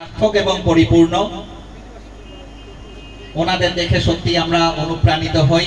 সার্থক এবং পরিপূর্ণ। ওনাদের দেখে সত্যি আমরা অনুপ্রাণিত হই।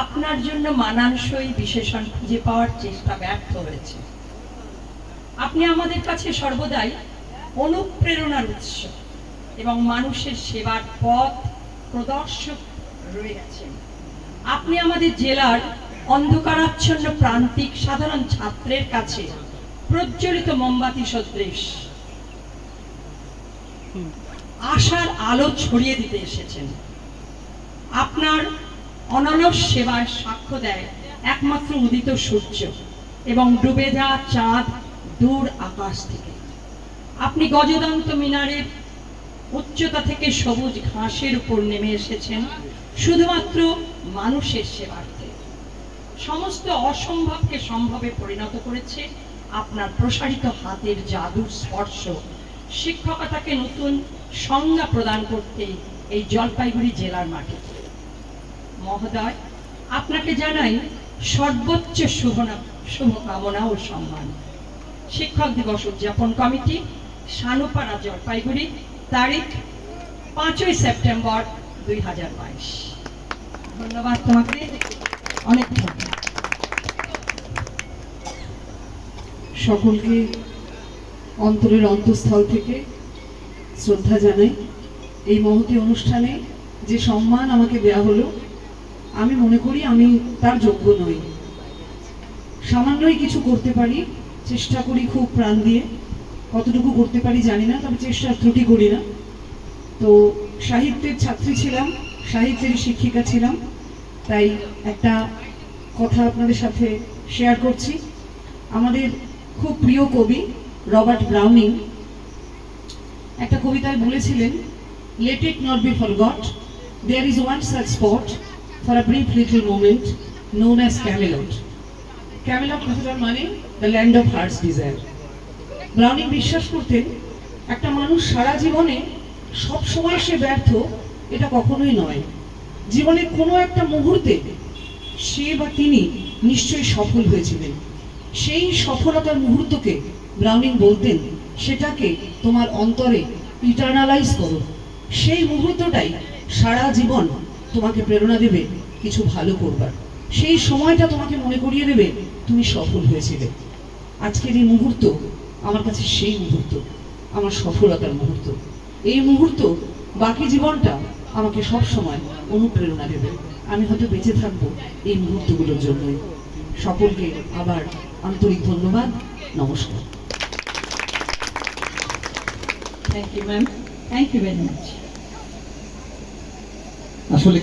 আপনার জন্য মানানসই বিশেষণ খুঁজে পাওয়ার চেষ্টা ব্যর্থ হয়েছে। আপনি আমাদের কাছে সর্বদাই অনুপ্রেরণার উৎস এবং মানুষের সেবার পথ প্রদর্শক রয়ে গেছেন। আপনি আমাদের জেলার অন্ধকারাচ্ছন্ন প্রান্তিক সাধারণ ছাত্রের কাছে প্রজ্বলিত মোমবাতি সদৃশ আশার আলো ছড়িয়ে দিতে এসেছেন। আপনার অনলস সেবায় সাক্ষ্য দেয় একমাত্র উদিত সূর্য এবং ডুবে যাওয়া চাঁদ দূর আকাশ থেকে। আপনি গজদন্ত মিনারের উচ্চতা থেকে সবুজ ঘাসের উপর নেমে এসেছেন, শুধুমাত্র মানুষের সেবার্থে। সমস্ত অসম্ভবকে সম্ভবে পরিণত করেছে আপনার প্রসারিত হাতের জাদুর স্পর্শ। শিক্ষকতাকে নতুন সংজ্ঞা প্রদান করতে এই জলপাইগুড়ি জেলার মাঠে মহোদয়, আপনাকে জানাই সর্বোচ্চ শুভ শুভকামনা ও সম্মান। শিক্ষক দিবস উদযাপন কমিটি সানুপাড়া জলপাইগুড়ি, তারিখ পাঁচই সেপ্টেম্বর দুই হাজার বাইশ। ধন্যবাদ তোমাকে। অনেক ধন্যবাদ। সকলকে অন্তরের অন্তঃস্থল থেকে শ্রদ্ধা জানাই। এই মহতি অনুষ্ঠানে যে সম্মান আমাকে দেয়া হলো আমি মনে করি আমি তার যোগ্য নই। সামান্যই কিছু করতে পারি, চেষ্টা করি খুব প্রাণ দিয়ে। কতটুকু করতে পারি জানি না, তবে চেষ্টার ত্রুটি করি না। তো সাহিত্যের ছাত্রী ছিলাম সাহিত্যের শিক্ষিকা ছিলাম, তাই একটা কথা আপনাদের সাথে শেয়ার করছি। আমাদের খুব প্রিয় কবি রবার্ট ব্রাউনিং একটা কবিতায় বলেছিলেন let it not be forgot there is one such spot for a brief little moment known as Camelot Camelot কথাটার মানে the land of heart's desire Browning বিশ্বাস করতেন, একটা মানুষ সারা জীবনে সব সময় সে ব্যর্থ, এটা কখনোই নয়। জীবনের কোনো একটা মুহূর্তে সে বা তিনি নিশ্চয়ই সফল হয়েছিলেন। সেই সফলতার মুহূর্তকে ব্রাউনিং বলতেন, সেটাকে তোমার অন্তরে ইটার্নালাইজ করো। সেই মুহূর্তটাই সারা জীবন তোমাকে প্রেরণা দেবে কিছু ভালো করবার। সেই সময়টা তোমাকে মনে করিয়ে দেবে তুমি সফল হয়েছিলে। আজকের এই মুহূর্ত আমার কাছে সেই মুহূর্ত, আমার সফলতার মুহূর্ত। এই মুহূর্ত, বাকি জীবনটা আমাকে সব সময় অনুপ্রেরণা দেবে। আমি হয়তো বেঁচে থাকব এই মুহূর্তগুলোর জন্যই। সকলকে আবার আন্তরিক ধন্যবাদ। নমস্কার। Thank you ma'am thank you very much আসলে